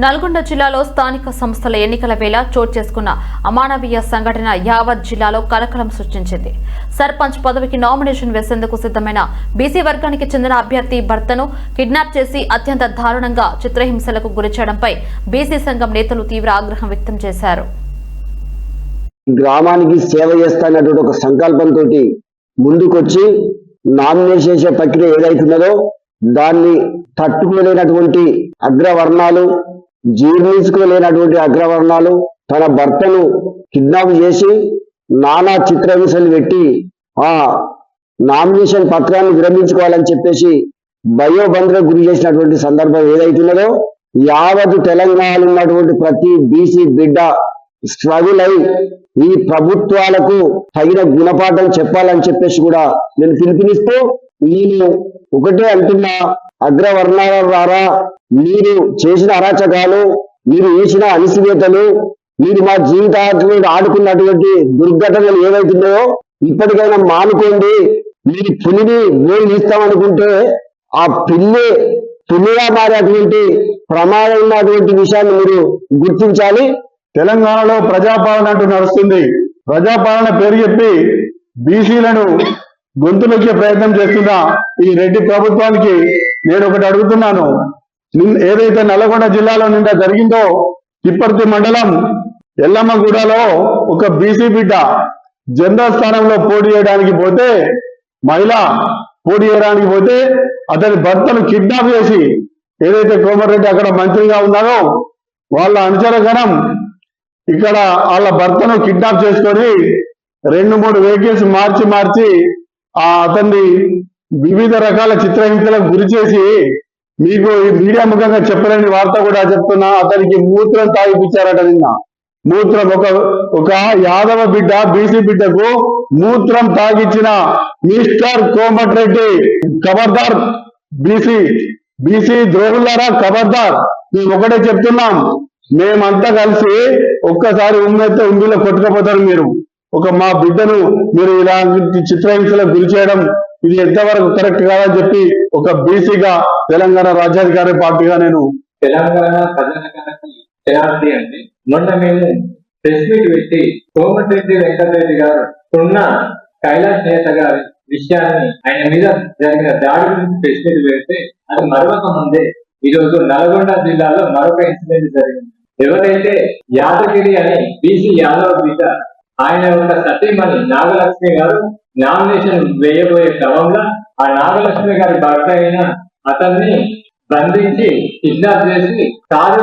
నల్గొండ జిల్లాలో స్థానిక సంస్థల ఎన్నికల వేళ చోటు చేసుకున్న అమానవీయ సంఘటన యావత్ జిల్లాలో కలకలం సృష్టించింది. సర్పంచ్ పదవికి నామినేషన్ వేసేందుకు సిద్ధమైన బీసీ వర్గానికి చెందిన అభ్యర్థి భర్తను కిడ్నాప్ చేసి అత్యంత దారుణంగా చిత్రహింసలకు గురిచేయడంపై బీసీ సంఘం నేతలు తీవ్ర ఆగ్రహం వ్యక్తం చేశారు. గ్రామానికి సేవ చేస్తానటువంటి ఒక సంకల్పంతో ముందుకొచ్చి నామినేషన్ చేసే ప్రక్రియ ఏదైతున్నదో దాన్ని తట్టుకోలేనటువంటి అగ్రవర్ణాలు జీర్ణించుకోలేనటువంటి అగ్రవర్ణాలు తన భర్తను కిడ్నాప్ చేసి నానా చిత్రహింసలు పెట్టి ఆ నామినేషన్ పత్రాన్ని విరమించుకోవాలని చెప్పేసి భయోబంధకు గురి చేసినటువంటి సందర్భం ఏదైతున్నదో యావత్ తెలంగాణలో ఉన్నటువంటి ప్రతి బీసీ బిడ్డ స్ట్రగుల్ అయి ఈ ప్రభుత్వాలకు తగిన గుణపాఠం చెప్పాలని చెప్పేసి కూడా నేను పిలుపునిస్తూ నేను ఒకటే అంటున్నా అగ్రవర్ణాల ద్వారా మీరు చేసిన అరాచకాలు మీరు వేసిన అనిసివేతలు మీరు మా జీవితాలను ఆడుకున్నటువంటి దుర్ఘటనలు ఏవైతున్నాయో ఇప్పటికైనా మానుకోండి. మీరు పులిని వేలు ఇస్తామనుకుంటే ఆ పిల్లి పులిగా మారేటువంటి ప్రమాదం ఉన్నటువంటి విషయాన్ని మీరు గుర్తించాలి. తెలంగాణలో ప్రజాపాలన అంటూ నడుస్తుంది. ప్రజాపాలన పేరు చెప్పి బీసీలను గొంతులొచ్చే ప్రయత్నం చేస్తున్న ఈ రెడ్డి ప్రభుత్వానికి నేను ఒకటి అడుగుతున్నాను. ఏదైతే నల్లగొండ జిల్లాలో నిండా జరిగిందో తిప్పర్తి మండలం ఎల్లమ్మగూడలో ఒక బీసీ బిడ్డ జనరల్ స్థానంలో పోటీ చేయడానికి పోతే మహిళ పోటీ చేయడానికి పోతే అతని భర్తను కిడ్నాప్ చేసి ఏదైతే కోమరెడ్డి అక్కడ మంత్రిగా ఉన్నారో వాళ్ళ అనుచరగణం ఇక్కడ వాళ్ళ భర్తను కిడ్నాప్ చేసుకొని రెండు మూడు వెహికల్స్ మార్చి మార్చి ఆ అతన్ని వివిధ రకాల చిత్రహింసలకు గురి చేసి మీకు ఈ మీడియా ముఖంగా చెప్పలేని వార్త కూడా చెప్తున్నా. అతనికి మూత్రం తాగిపించారట నిన్న. మూత్రం ఒక ఒక యాదవ బిడ్డ బీసీ బిడ్డకు మూత్రం తాగిచ్చిన మిస్టర్ కోమటిరెడ్డి ఖబర్దార్ బీసీ బీసీ ద్రోహులారా ఖబర్దార్ మేము ఒకటే చెప్తున్నాం. మేమంతా కలిసి ఒక్కసారి ఉమ్మెత్తే ఉండిలో కొట్టుకపోతారు మీరు. ఒక మా బిడ్డను మీరు ఇలాంటి చిత్రహింసలకు గురి చేయడం ఇది ఎంతవరకు కరెక్ట్ కాదని చెప్పి ఒక బీసీగా తెలంగాణ రాజ్యాధికారి పార్టీగా నేను తెలంగాణ ప్రజలకి చేయాలి అంటే మొన్న మేము ప్రెస్ మీట్ పెట్టి కోమటిరెడ్డి వెంకటరెడ్డి గారు ఉన్న కైలాస్ నేత గారి విషయాన్ని ఆయన మీద జరిగిన దాడి గురించి ప్రెస్ మీట్ పెడితే అది మరొక ముందే ఈ రోజు నల్గొండ జిల్లాలో మరొక ఇన్సిడెంట్ జరిగింది. ఎవరైతే యాదగిరి అని బీసీ యాదవ్ బిడ్డ ఆయన యొక్క సతీమణి నాగలక్ష్మి గారు నామినేషన్ వేయబోయే క్రమంలో ఆ నాగలక్ష్మి గారి భర్త అయిన అతన్ని బంధించి కిడ్నాప్ చేసి కారు